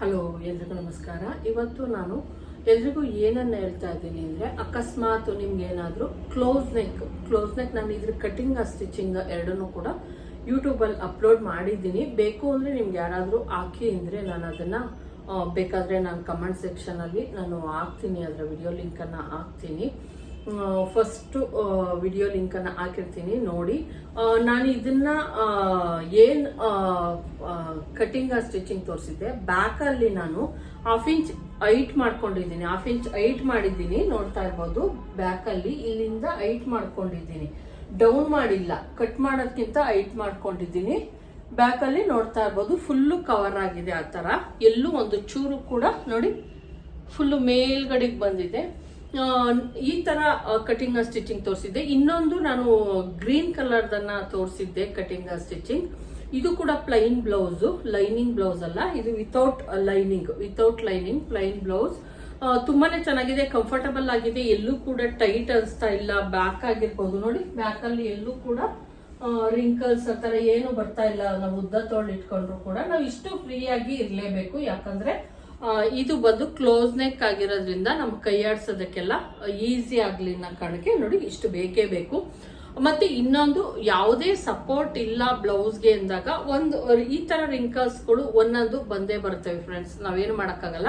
Hello, ಎಲ್ರಿಗೂ ನಮಸ್ಕಾರ. ಇವತ್ತು ನಾನು ಎಲ್ರಿಗೂ ಏನನ್ನ ಹೇಳ್ತಾ ಇದ್ದೀನಿ ಅಂದ್ರೆ ಅಕಸ್ಮಾತ್ ನಿಮ್ಗೆ ಏನಾದರೂ ಕ್ಲೋಸ್ ನೆಕ್ ಕ್ಲೋಸ್ ನೆಕ್ ನಾನು ಇದ್ರ ಕಟಿಂಗ್ ಸ್ಟಿಚಿಂಗ್ ಎರಡನ್ನೂ ಕೂಡ ಯೂಟ್ಯೂಬಲ್ಲಿ ಅಪ್ಲೋಡ್ ಮಾಡಿದ್ದೀನಿ. ಬೇಕು ಅಂದ್ರೆ ನಿಮ್ಗೆ ಯಾರಾದರೂ ಹಾಕಿ ಅಂದ್ರೆ ನಾನು ಅದನ್ನ ಬೇಕಾದ್ರೆ ನಾನು ಕಮೆಂಟ್ ಸೆಕ್ಷನಲ್ಲಿ ನಾನು ಹಾಕ್ತೀನಿ, ಅದರ ವಿಡಿಯೋ ಲಿಂಕನ್ನು ಹಾಕ್ತೀನಿ. ಫಸ್ಟ್ ವಿಡಿಯೋ ಲಿಂಕನ್ನು ಹಾಕಿರ್ತೀನಿ, ನೋಡಿ. ನಾನು ಇದನ್ನ ಏನು ಕಟಿಂಗ್ ಸ್ಟಿಚಿಂಗ್ ತೋರಿಸಿದ್ದೆ ಬ್ಯಾಕಲ್ಲಿ ನಾನು ಹಾಫ್ ಇಂಚ್ ಐಟ್ ಮಾಡ್ಕೊಂಡಿದ್ದೀನಿ. ಹಾಫ್ ಇಂಚ್ ಐಟ್ ಮಾಡಿದ್ದೀನಿ, ನೋಡ್ತಾ ಇರ್ಬೋದು. ಬ್ಯಾಕಲ್ಲಿ ಇಲ್ಲಿಂದ ಐಟ್ ಮಾಡ್ಕೊಂಡಿದ್ದೀನಿ. ಡೌನ್ ಮಾಡಿಲ್ಲ ಕಟ್ ಮಾಡೋದ್ಕಿಂತ ಐಟ್ ಮಾಡ್ಕೊಂಡಿದ್ದೀನಿ. ಬ್ಯಾಕಲ್ಲಿ ನೋಡ್ತಾ ಇರ್ಬೋದು ಫುಲ್ಲು ಕವರ್ ಆಗಿದೆ ಆ ಥರ. ಎಲ್ಲೂ ಒಂದು ಚೂರು ಕೂಡ ನೋಡಿ ಫುಲ್ಲು ಮೇಲ್ಗಡೆಗೆ ಬಂದಿದೆ. ಈ ತರ ಕಟಿಂಗ್ ಸ್ಟಿಚಿಂಗ್ ತೋರಿಸಿದ್ದೆ. ಇನ್ನೊಂದು ನಾನು ಗ್ರೀನ್ ಕಲರ್ದನ್ನ ತೋರಿಸಿದ್ದೆ ಕಟಿಂಗ್ ಸ್ಟಿಚಿಂಗ್ ಇದು ಕೂಡ ಪ್ಲೈನ್ ಬ್ಲೌಸ್ ಲೈನಿಂಗ್ ಬ್ಲೌಸ್ ಅಲ್ಲ. ಇದು without lining without lining plain blouse ತುಂಬಾನೇ ಚೆನ್ನಾಗಿದೆ ಕಂಫರ್ಟಬಲ್ ಆಗಿದೆ. ಎಲ್ಲೂ ಕೂಡ ಟೈಟ್ ಅನಿಸ್ತಾ ಇಲ್ಲ. ಬ್ಯಾಕ್ ಆಗಿರ್ಬೋದು. ನೋಡಿ ಬ್ಯಾಕ್ ಅಲ್ಲಿ ಎಲ್ಲೂ ಕೂಡ ರಿಂಕಲ್ಸ್ ಆ ಏನು ಬರ್ತಾ ಇಲ್ಲ. ನಾವು ಉದ್ದ ತೋಳು ಇಟ್ಕೊಂಡ್ರು ಕೂಡ. ನಾವು ಇಷ್ಟು ಫ್ರೀ ಆಗಿ ಇರಲೇಬೇಕು. ಯಾಕಂದ್ರೆ ಇದು ಬಂದು ಕ್ಲೋಸ್ ನೆಕ್ ಆಗಿರೋದ್ರಿಂದ ನಮ್ ಕೈಯಾಡ್ಸೋದಕ್ಕೆಲ್ಲ ಈಸಿ ಆಗ್ಲಿ ಅನ್ನೋ ಕಾರಣಕ್ಕೆ ನೋಡಿ ಇಷ್ಟು ಬೇಕೇ ಬೇಕು. ಮತ್ತೆ ಇನ್ನೊಂದು ಯಾವುದೇ ಸಪೋರ್ಟ್ ಇಲ್ಲ ಬ್ಲೌಸ್ಗೆ ಅಂದಾಗ ಒಂದು, ಈ ತರ ರಿಂಕಲ್ಸ್ಗಳು ಒಂದೊಂದು ಬಂದೇ ಬರ್ತವೆ ಫ್ರೆಂಡ್ಸ್ ನಾವೇನು ಮಾಡೋಕ್ಕಾಗಲ್ಲ.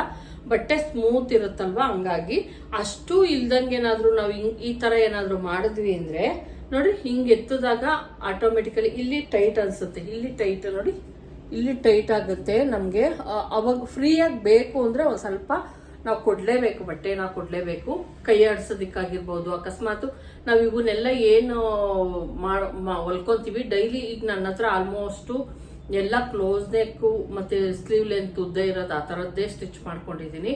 ಬಟ್ಟೆ ಸ್ಮೂತ್ ಇರುತ್ತಲ್ವಾ? ಹಂಗಾಗಿ ಅಷ್ಟು ಇಲ್ದಂಗೆ ಏನಾದರೂ ನಾವು ಹಿಂಗ್- ಈ ತರ ಏನಾದರೂ ಮಾಡಿದ್ವಿ ಅಂದ್ರೆ, ನೋಡಿ ಹಿಂಗ್ ಎತ್ತದಾಗ ಆಟೋಮೆಟಿಕಲಿ ಇಲ್ಲಿ ಟೈಟ್ ಅನ್ಸುತ್ತೆ. ಇಲ್ಲಿ ಟೈಟ್ ನೋಡಿ ಇಲ್ಲಿ ಟೈಟ್ ಆಗುತ್ತೆ ನಮಗೆ. ಅವಾಗ ಫ್ರೀಯಾಗಿ ಬೇಕು ಅಂದ್ರೆ ಒಂದು ಸ್ವಲ್ಪ ನಾವು ಕೊಡ್ಲೇಬೇಕು, ಬಟ್ಟೆ ನಾವು ಕೊಡ್ಲೇಬೇಕು. ಕೈ ಆಡಿಸೋದಿಕ್ಕಾಗಿರ್ಬೋದು, ಅಕಸ್ಮಾತ್ ನಾವು ಇವನ್ನೆಲ್ಲ ಏನು ಹೊಲ್ಕೊಂತೀವಿ. ಡೈಲಿ ಈಗ ನನ್ನ ಹತ್ರ ಆಲ್ಮೋಸ್ಟು ಎಲ್ಲ ಕ್ಲೋಸ್ ನೆಕ್ಕು ಮತ್ತೆ ಸ್ಲೀವ್ ಲೆಂತ್ ಉದ್ದ ಇರೋದು ಆ ಥರದ್ದೇ ಸ್ಟಿಚ್ ಮಾಡ್ಕೊಂಡಿದ್ದೀನಿ.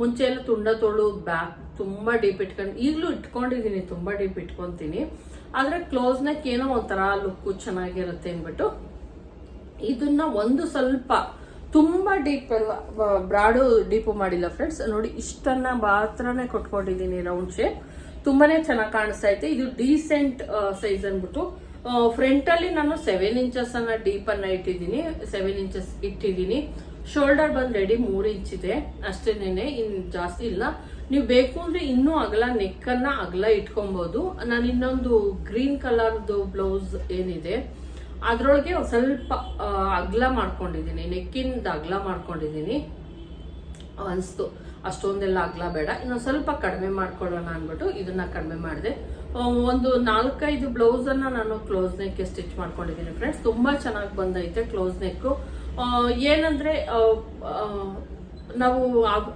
ಮುಂಚೆ ಎಲ್ಲ ತುಂಡ ತೊಳು ಬ್ಯಾಕ್ ತುಂಬಾ ಡೀಪ್ ಇಟ್ಕೊಂಡು, ಈಗಲೂ ಇಟ್ಕೊಂಡಿದ್ದೀನಿ, ತುಂಬಾ ಡೀಪ್ ಇಟ್ಕೊಂತೀನಿ. ಆದ್ರೆ ಕ್ಲೋಸ್ ನೆಕ್ ಏನೋ ಒಂಥರ ಲುಕ್ಕು ಚೆನ್ನಾಗಿರುತ್ತೆ ಅಂದ್ಬಿಟ್ಟು ಇದನ್ನ ಒಂದು ಸ್ವಲ್ಪ ತುಂಬಾ ಡೀಪ್ ಎಲ್ಲ ಬ್ರಾಡು ಡೀಪು ಮಾಡಿಲ್ಲ ಫ್ರೆಂಡ್ಸ್ ನೋಡಿ, ಇಷ್ಟನ್ನ ಮಾತ್ರನೇ ಕೊಟ್ಕೊಂಡಿದ್ದೀನಿ ರೌಂಡ್ ಶೇಪ್ ತುಂಬಾನೇ ಚೆನ್ನಾಗಿ ಕಾಣಿಸ್ತಾ ಐತೆ. ಇದು ಡೀಸೆಂಟ್ ಸೈಜ್ ಅಂದ್ಬಿಟ್ಟು ಫ್ರಂಟ್ ಅಲ್ಲಿ ನಾನು ಸೆವೆನ್ ಇಂಚಸ್ ಅನ್ನ ಡೀಪ್ ಅನ್ನ ಇಟ್ಟಿದ್ದೀನಿ. ಸೆವೆನ್ ಇಂಚಸ್ ಇಟ್ಟಿದ್ದೀನಿ. ಶೋಲ್ಡರ್ ಬಂದ್ ರೆಡಿ ಮೂರ್ ಇಂಚ್ ಇದೆ. ಅಷ್ಟೇನೆ ಇನ್ ಜಾಸ್ತಿ ಇಲ್ಲ. ನೀವು ಬೇಕು ಅಂದ್ರೆ ಇನ್ನೂ ಅಗಲ ನೆಕ್ ಅನ್ನ ಅಗಲ ಇಟ್ಕೊಬಹುದು ನಾನು ಇನ್ನೊಂದು ಗ್ರೀನ್ ಕಲರ್ದು ಬ್ಲೌಸ್ ಏನಿದೆ. ಅದ್ರೊಳಗೆ ಸ್ವಲ್ಪ ಅಗ್ಲ ಮಾಡ್ಕೊಂಡಿದ್ದೀನಿ. ನೆಕ್ಕಿಂದ ಅಗ್ಲ ಮಾಡ್ಕೊಂಡಿದ್ದೀನಿ. ಅನಿಸ್ತು. ಅಷ್ಟೊಂದೆಲ್ಲ ಅಗ್ಲ ಬೇಡ. ಇನ್ನೊಂದು ಸ್ವಲ್ಪ ಕಡಿಮೆ ಮಾಡ್ಕೊಳ್ಳೋಣ ಅಂದ್ಬಿಟ್ಟು ಇದನ್ನ ಕಡಿಮೆ ಮಾಡಿದೆ. ಒಂದು ನಾಲ್ಕೈದು ಬ್ಲೌಸನ್ನು ನಾನು ಕ್ಲೋಸ್ ನೆಕ್ ಸ್ಟಿಚ್ ಮಾಡ್ಕೊಂಡಿದ್ದೀನಿ, ಫ್ರೆಂಡ್ಸ್. ತುಂಬಾ ಚೆನ್ನಾಗಿ ಬಂದೈತೆ ಕ್ಲೋಸ್ ನೆಕ್ ಏನಂದ್ರೆ ನಾವು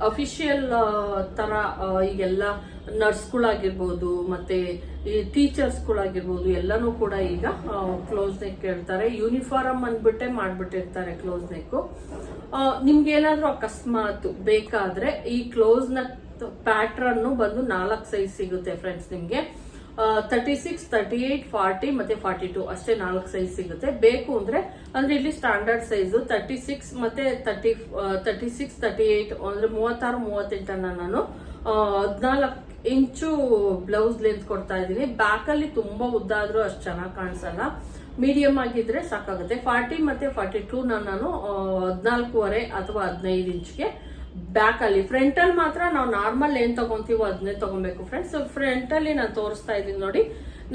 ಅಫಿಷಿಯಲ್ ತರ ಈಗೆಲ್ಲ ನರ್ಸ್ಗಳಾಗಿರ್ಬೋದು ಮತ್ತೆ ಈ ಟೀಚರ್ಸ್ಗಳಾಗಿರ್ಬೋದು ಎಲ್ಲನೂ ಕೂಡ ಈಗ ಕ್ಲೋಸ್ ನೆಕ್ ಕೇಳ್ತಾರೆ ಯೂನಿಫಾರ್ಮ್ ಅಂದ್ಬಿಟ್ಟೆ ಮಾಡ್ಬಿಟ್ಟಿರ್ತಾರೆ ಕ್ಲೋಸ್ ನೆಕ್ ನಿಮ್ಗೆ ಏನಾದ್ರೂ ಅಕಸ್ಮಾತ್ ಬೇಕಾದ್ರೆ ಈ ಕ್ಲೋಸ್ ನೆಕ್ ಪ್ಯಾಟ್ರನ್ನು ಬಂದು ನಾಲ್ಕು ಸೈಜ್ ಸಿಗುತ್ತೆ ಫ್ರೆಂಡ್ಸ್ ನಿಮ್ಗೆ. Thirty six thirty eight forty ಮತ್ತೆ ಫಾರ್ಟಿ ಟು ಅಷ್ಟೇ ನಾಲ್ಕು ಸೈಜ್ ಸಿಗುತ್ತೆ. ಬೇಕು ಅಂದ್ರೆ ಅಂದ್ರೆ ಇಲ್ಲಿ ಸ್ಟ್ಯಾಂಡರ್ಡ್ ಸೈಜ್ ತರ್ಟಿ ಸಿಕ್ಸ್ ಮತ್ತೆ thirty thirty six thirty eight ಅಂದ್ರೆ ಮೂವತ್ತಾರು, ಮೂವತ್ತೆಂಟನ್ನ ನಾನು ಹದಿನಾಲ್ಕು ಇಂಚು ಬ್ಲೌಸ್ ಲೆಂತ್ ಕೊಡ್ತಾ ಇದ್ದೀನಿ. ಬ್ಯಾಕ್ ಅಲ್ಲಿ ತುಂಬಾ ಉದ್ದ ಆದ್ರೂ ಅಷ್ಟು ಚೆನ್ನಾಗಿ ಕಾಣಿಸಲ್ಲ. ಮೀಡಿಯಂ ಆಗಿದ್ರೆ ಸಾಕಾಗುತ್ತೆ. ಫಾರ್ಟಿ ಮತ್ತೆ ಫಾರ್ಟಿ ಟೂ ನಾನು ಹದಿನಾಲ್ಕೂವರೆ ಅಥವಾ ಹದಿನೈದು ಇಂಚ್ಗೆ ಬ್ಯಾಕ್ ಅಲ್ಲಿ. ಫ್ರಂಟ್ ಅಲ್ಲಿ ಮಾತ್ರ ನಾವು ನಾರ್ಮಲ್ ಏನ್ ತಗೊಂತೀವೋ ಅದನ್ನೇ ತಗೊಬೇಕು ಫ್ರೆಂಡ್ಸ್ ಫ್ರಂಟ್ ಅಲ್ಲಿ ನಾನು ತೋರಿಸ್ತಾ ಇದ್ದೀನಿ ನೋಡಿ.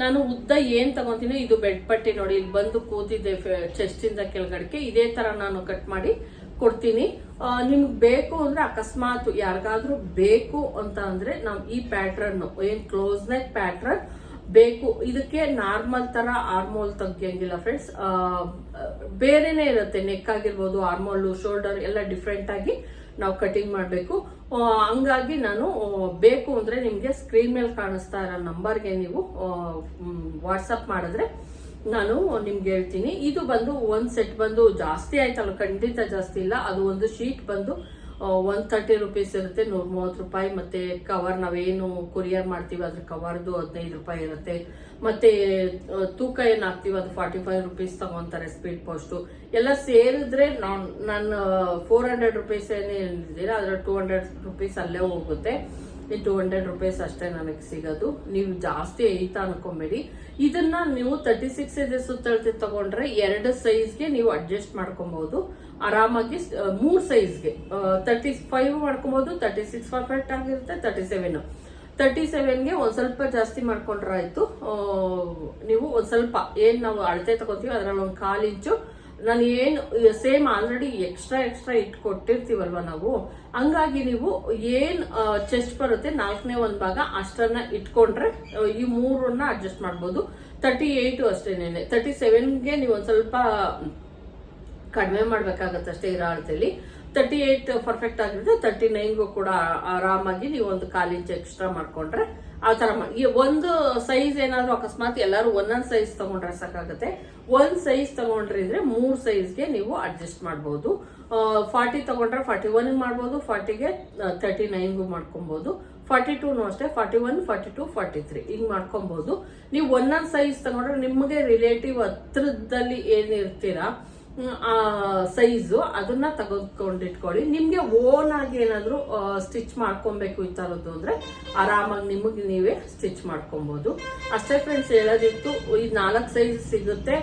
ನಾನು ಉದ್ದ ಏನ್ ತಗೊಂತೀನಿ ಇದು ಬೆಡ್ ಪಟ್ಟಿ ನೋಡಿ. ಇಲ್ಲಿ ಬಂದು ಕೂತಿದೆ ಚೆಸ್ಟ್ ಇಂದ ಕೆಳಗಡೆಗೆ. ಇದೇ ತರ ನಾನು ಕಟ್ ಮಾಡಿ ಕೊಡ್ತೀನಿ. ನಿಮ್ಗೆ ಬೇಕು ಅಂದ್ರೆ ಅಕಸ್ಮಾತ್ ಯಾರಿಗಾದ್ರೂ ಬೇಕು ಅಂತ ಅಂದ್ರೆ ನಾವು ಈ ಪ್ಯಾಟ್ರನ್ ಏನ್ ಕ್ಲೋಸ್ ನೆಕ್ ಪ್ಯಾಟ್ರನ್ ಬೇಕು. ಇದಕ್ಕೆ ನಾರ್ಮಲ್ ತರ ಆರ್ಮೋಲ್ ತೆಗಿಯಂಗಿಲ್ಲ ಫ್ರೆಂಡ್ಸ್ ಬೇರೆನೆ ಇರುತ್ತೆ ನೆಕ್ ಆಗಿರ್ಬೋದು ಆರ್ಮೋಲ್ ಶೋಲ್ಡರ್ ಎಲ್ಲ ಡಿಫ್ರೆಂಟ್ ಆಗಿ ನಾವು ಕಟಿಂಗ್ ಮಾಡಬೇಕು. ಹಂಗಾಗಿ ನಾನು ಬೇಕು ಅಂದರೆ ನಿಮಗೆ ಸ್ಕ್ರೀನ್ ಮೇಲೆ ಕಾಣಿಸ್ತಾ ಇರೋ ನಂಬರ್ಗೆ ನೀವು ವಾಟ್ಸಪ್ ಮಾಡಿದ್ರೆ ನಾನು ನಿಮ್ಗೆ ಹೇಳ್ತೀನಿ. ಇದು ಬಂದು ಒಂದು ಸೆಟ್ ಬಂದು ಜಾಸ್ತಿ ಆಯ್ತಲ್ಲ, ಖಂಡಿತ ಜಾಸ್ತಿ ಇಲ್ಲ. ಅದು ಒಂದು ಶೀಟ್ ಬಂದು ಒನ್ ತರ್ಟಿ ರುಪೀಸ್ ಇರುತ್ತೆ ನೂರ ಮೂವತ್ತು ರೂಪಾಯಿ. ಮತ್ತೆ ಕವರ್ ನಾವೇನು ಕೊರಿಯರ್ ಮಾಡ್ತೀವಿ, ಅದ್ರ ಕವರ್ದು ಹದಿನೈದು ರೂಪಾಯಿ ಇರುತ್ತೆ. ಮತ್ತೆ ತೂಕ ಏನು ಹಾಕ್ತೀವಿ ಅದು ಫಾರ್ಟಿ ಫೈವ್ ರುಪೀಸ್ ತಗೊಂತಾರೆ ಸ್ಪೀಡ್ ಪೋಸ್ಟು ಎಲ್ಲ ಸೇರಿದ್ರೆ ನಾನು ನಾನು ಫೋರ್ ಹಂಡ್ರೆಡ್ ರುಪೀಸ್ ಏನೇ ಹೇಳಿದ್ದೀರಾ, ಅದ್ರ ಟೂ ಹಂಡ್ರೆಡ್ ರುಪೀಸ್ ಅಲ್ಲೇ ಹೋಗುತ್ತೆ. ಈ ಟೂ ಹಂಡ್ರೆಡ್ ರುಪೀಸ್ ಅಷ್ಟೇ ನನಗೆ ಸಿಗೋದು. ನೀವು ಜಾಸ್ತಿ ಐತ ಅನ್ಕೊಬೇಡಿ. ಇದನ್ನ ನೀವು ತರ್ಟಿ ಸಿಕ್ಸ್ ಇದೆ ಸುತ್ತಳತೆ ತಗೊಂಡ್ರೆ ಎರಡು ಸೈಜ್ಗೆ ನೀವು ಅಡ್ಜಸ್ಟ್ ಮಾಡ್ಕೊಬಹುದು ಆರಾಮಾಗಿ ಮೂರು ಸೈಜ್ಗೆ ತರ್ಟಿ ಫೈವ್ ಮಾಡ್ಕೊಬಹುದು ತರ್ಟಿ ಸಿಕ್ಸ್ ಪರ್ಫೆಕ್ಟ್ ಆಗಿರುತ್ತೆ ತರ್ಟಿ ಸೆವೆನ್ ತರ್ಟಿ ಸೆವೆನ್ಗೆ ಒಂದ್ ಸ್ವಲ್ಪ ಜಾಸ್ತಿ ಮಾಡ್ಕೊಂಡ್ರೆ ಆಯ್ತು. ನೀವು ಒಂದ್ ಸ್ವಲ್ಪ ಏನ್ ನಾವು ಅಳತೆ ತಗೋತೀವಿ ಅದ್ರಲ್ಲಿ ಒಂದ್ ಕಾಲ್ ಇಂಚು. ನಾನು ಏನು ಸೇಮ್ ಆಲ್ರೆಡಿ ಎಕ್ಸ್ಟ್ರಾ ಎಕ್ಸ್ಟ್ರಾ ಇಟ್ಟು ಕೊಟ್ಟಿರ್ತೀವಲ್ವ ನಾವು. ಹಂಗಾಗಿ ನೀವು ಏನ್ ಚೆಸ್ಟ್ ಬರುತ್ತೆ ನಾಲ್ಕನೇ ಒಂದ್ ಭಾಗ ಅಷ್ಟನ್ನ ಇಟ್ಕೊಂಡ್ರೆ ಈ ಮೂರನ್ನ ಅಡ್ಜಸ್ಟ್ ಮಾಡ್ಬೋದು. ತರ್ಟಿ ಏಯ್ಟು ಅಷ್ಟೇನೆ. ತರ್ಟಿ ಸೆವೆನ್ಗೆ ನೀವು ಒಂದ್ ಸ್ವಲ್ಪ ಕಡಿಮೆ ಮಾಡ್ಬೇಕಾಗತ್ತೆ ಅಷ್ಟೇ ಇರೋ ಅಳತೆಯಲ್ಲಿ ತರ್ಟಿ ಏಯ್ಟ್ ಪರ್ಫೆಕ್ಟ್ ಆಗಿದ್ರೆ ತರ್ಟಿ ನೈನ್ಗೂ ಕೂಡ ಆರಾಮಾಗಿ ನೀವು ಒಂದು ಕಾಲು ಇಂಚ್ ಎಕ್ಸ್ಟ್ರಾ ಮಾಡ್ಕೊಂಡ್ರೆ ಆ ಥರ ಒಂದು ಸೈಜ್ ಏನಾದರೂ ಅಕಸ್ಮಾತ್ ಎಲ್ಲರೂ ಒಂದೊಂದ್ ಸೈಜ್ ತಗೊಂಡ್ರೆ ಸಾಕಾಗುತ್ತೆ. ಒಂದ್ ಸೈಜ್ ತಗೊಂಡ್ರಿದ್ರೆ ಮೂರು ಸೈಜ್ಗೆ ನೀವು ಅಡ್ಜಸ್ಟ್ ಮಾಡಬಹುದು ಫಾರ್ಟಿ ತಗೊಂಡ್ರೆ ಫಾರ್ಟಿ ಒನ್ ಮಾಡ್ಬೋದು ಫಾರ್ಟಿಗೆ ತರ್ಟಿ ನೈನ್ಗೂ ಮಾಡ್ಕೊಬಹುದು ಫಾರ್ಟಿ ಟೂನು ಅಷ್ಟೇ forty one forty two forty three ಹಿಂಗ್ ಮಾಡ್ಕೊಬಹುದು ನೀವು ಒಂದೊಂದ್ ಸೈಜ್ ತಗೊಂಡ್ರೆ ನಿಮಗೆ ರಿಲೇಟಿವ್ ಹತ್ರದಲ್ಲಿ ಏನಿರ್ತೀರಾ ಸೈಜು ಅದನ್ನ ತೆಗೆದುಕೊಂಡಿಟ್ಕೊಳ್ಳಿ ನಿಮ್ಗೆ ಓನ್ ಆಗಿ ಏನಾದ್ರು ಸ್ಟಿಚ್ ಮಾಡ್ಕೊಬೇಕು ಈ ತರದ್ದು ಅಂದ್ರೆ ಆರಾಮಾಗಿ ನಿಮಗೆ ನೀವೇ ಸ್ಟಿಚ್ ಮಾಡ್ಕೊಬಹುದು ಅಷ್ಟೇ ಫ್ರೆಂಡ್ಸ್ ಹೇಳೋದಿತ್ತು, ಈ ನಾಲ್ಕು ಸೈಜ್ ಸಿಗುತ್ತೆ.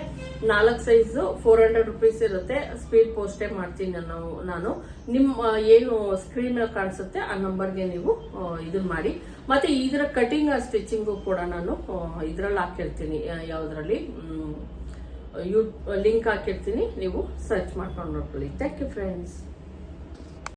ನಾಲ್ಕು ಸೈಜ್ ಫೋರ್ ಹಂಡ್ರೆಡ್ ರುಪೀಸ್ ಇರುತ್ತೆ. ಸ್ಪೀಡ್ ಪೋಸ್ಟೇ ಮಾಡ್ತೀನಿ ನಾನು. ನಾನು ನಿಮ್ಮ ಏನು ಸ್ಕ್ರೀನ್ ಕಾಣಿಸುತ್ತೆ, ಆ ನಂಬರ್ಗೆ ನೀವು ಇದನ್ನ ಮಾಡಿ. ಮತ್ತೆ ಇದರ ಕಟಿಂಗ್ ಸ್ಟಿಚಿಂಗು ಕೂಡ ನಾನು ಇದ್ರಲ್ಲಿ ಹಾಕಿರ್ತೀನಿ ಯಾವುದ್ರಲ್ಲಿ? ಯೂ ಲಿಂಕ್ ಹಾಕಿರ್ತೀನಿ ನೀವು ಸರ್ಚ್ ಮಾಡ್ಕೊಂಡು ನೋಡ್ಕೊಳ್ಳಿ. Thank you friends